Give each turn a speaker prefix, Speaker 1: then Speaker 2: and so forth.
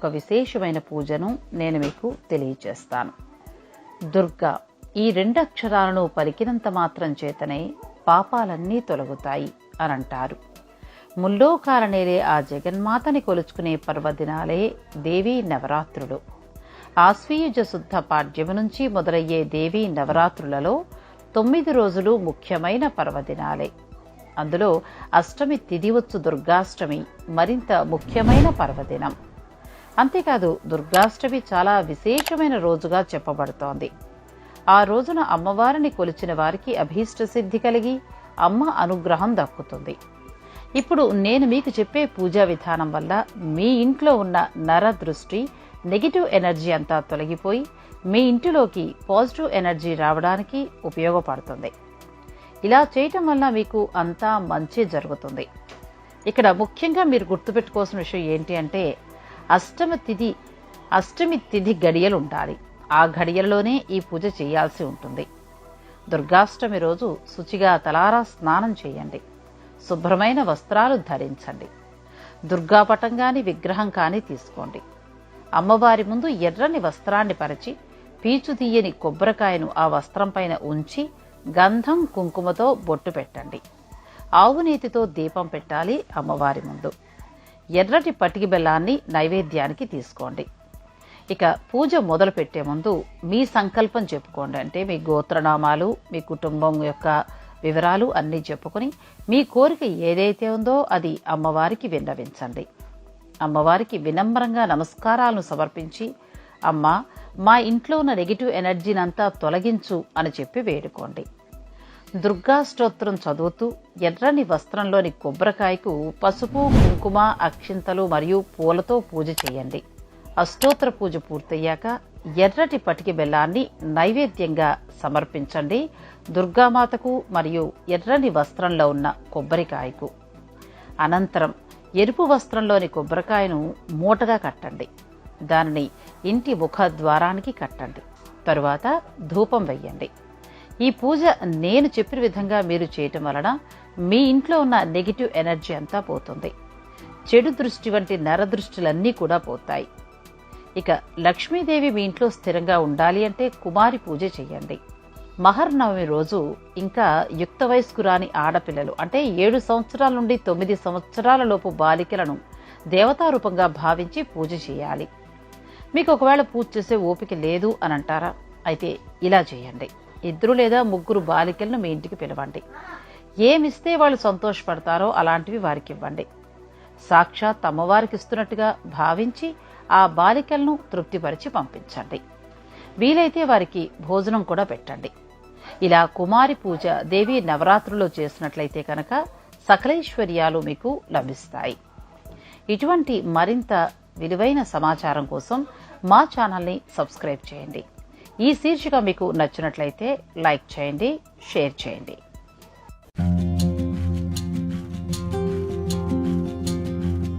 Speaker 1: ఒక విశేషమైన పూజను నేను మీకు తెలియచేస్తాను. దుర్గా ఈ రెండు అక్షరాలను పలికినంత మాత్రం చేతనే పాపాలన్నీ తొలగుతాయి అని అంటారు ముల్లోకాలనేలే ఆ జగన్మాతని కొలుచుకునే పర్వదినాలే దేవీ నవరాత్రులు. ఆశ్వీయుజ శుద్ధ పాడ్యము నుంచి మొదలయ్యే దేవీ నవరాత్రులలో తొమ్మిది రోజులు ముఖ్యమైన పర్వదినాలే. అందులో అష్టమి తిది వచ్చు దుర్గాష్టమి మరింత ముఖ్యమైన పర్వదినం. అంతేకాదు దుర్గాష్టమి చాలా విశేషమైన రోజుగా చెప్పబడుతోంది. ఆ రోజున అమ్మవారిని కొలిచిన వారికి అభీష్ట సిద్ధి కలిగి అమ్మ అనుగ్రహం దక్కుతుంది. ఇప్పుడు నేను మీకు చెప్పే పూజా విధానం వల్ల మీ ఇంట్లో ఉన్న నర దృష్టి నెగిటివ్ ఎనర్జీ అంతా తొలగిపోయి మీ ఇంటిలోకి పాజిటివ్ ఎనర్జీ రావడానికి ఉపయోగపడుతుంది. ఇలా చేయటం వల్ల మీకు అంతా మంచి జరుగుతుంది. ఇక్కడ ముఖ్యంగా మీరు గుర్తుపెట్టుకోవాల్సిన విషయం ఏంటి అంటే అష్టమి తిథి అష్టమి తిథి గడియలు ఉండాలి ఆ గడియలలోనే ఈ పూజ చేయాల్సి ఉంటుంది. దుర్గాష్టమి రోజు శుచిగా తలారా స్నానం చేయండి. శుభ్రమైన వస్త్రాలు ధరించండి. దుర్గాపటం కానీ విగ్రహం కానీ తీసుకోండి. అమ్మవారి ముందు ఎర్రని వస్త్రాన్ని పరిచి పీచు తీయని కొబ్బరికాయను ఆ వస్త్రం పైన ఉంచి గంధం కుంకుమతో బొట్టు పెట్టండి. ఆవునీతితో దీపం పెట్టాలి అమ్మవారి ముందు. ఎర్రటి పటికి బెల్లాన్ని నైవేద్యానికి తీసుకోండి. ఇక పూజ మొదలు పెట్టే ముందు మీ సంకల్పం చెప్పుకోండి. అంటే మీ గోత్రనామాలు మీ కుటుంబం యొక్క వివరాలు అన్నీ చెప్పుకొని మీ కోరిక ఏదైతే ఉందో అది అమ్మవారికి విన్నవించండి. అమ్మవారికి వినమ్రంగా నమస్కారాలను సమర్పించి అమ్మ మా ఇంట్లో ఉన్న నెగిటివ్ ఎనర్జీని అంతా తొలగించు అని చెప్పి వేడుకోండి. దుర్గా స్తోత్రం చదువుతూ ఎర్రని వస్త్రంలోని కొబ్బరికాయకు పసుపు కుంకుమ అక్షింతలు మరియు పూలతో పూజ చేయండి. అష్టోత్తర పూజ పూర్తయ్యాక ఎర్రటి పటికి బెల్లాన్ని నైవేద్యంగా సమర్పించండి దుర్గామాతకు మరియు ఎర్రని వస్త్రంలో ఉన్న కొబ్బరికాయకు. అనంతరం ఎరుపు వస్త్రంలోని కొబ్బరికాయను మూటగా కట్టండి. దానిని ఇంటి ముఖ ద్వారానికి కట్టండి. తరువాత ధూపం వెయ్యండి. ఈ పూజ నేను చెప్పిన విధంగా మీరు చేయటం వలన మీ ఇంట్లో ఉన్న నెగిటివ్ ఎనర్జీ అంతా పోతుంది. చెడు దృష్టి వంటి నరదృష్టిలన్నీ కూడా పోతాయి. ఇక లక్ష్మీదేవి మీ ఇంట్లో స్థిరంగా ఉండాలి అంటే కుమారి పూజ చేయండి. మహర్నవమి రోజు ఇంకా యుక్త వయస్కు రాని ఆడపిల్లలు అంటే ఏడు సంవత్సరాల నుండి తొమ్మిది సంవత్సరాల లోపు బాలికలను దేవతారూపంగా భావించి పూజ చేయాలి. మీకు ఒకవేళ పూజ చేసే ఓపిక లేదు అని అంటారా? అయితే ఇలా చేయండి. ఇద్దరు లేదా ముగ్గురు బాలికలను మీ ఇంటికి పిలవండి. ఏమిస్తే వాళ్ళు సంతోషపడతారో అలాంటివి వారికి ఇవ్వండి. సాక్షాత్ అమ్మవారికి ఇస్తున్నట్టుగా భావించి ఆ బాలికలను తృప్తిపరిచి పంపించండి. వీలైతే వారికి భోజనం కూడా పెట్టండి. ఇలా కుమారి పూజ దేవి నవరాత్రుల్లో చేసినట్లయితే కనుక సకలైశ్వర్యాలు మీకు లభిస్తాయి. ఇటువంటి మరింత విలువైన సమాచారం కోసం మా ఛానల్ని సబ్స్క్రైబ్ చేయండి. ఈ శీర్షిక మీకు నచ్చినట్లయితే లైక్ చేయండి షేర్ చేయండి.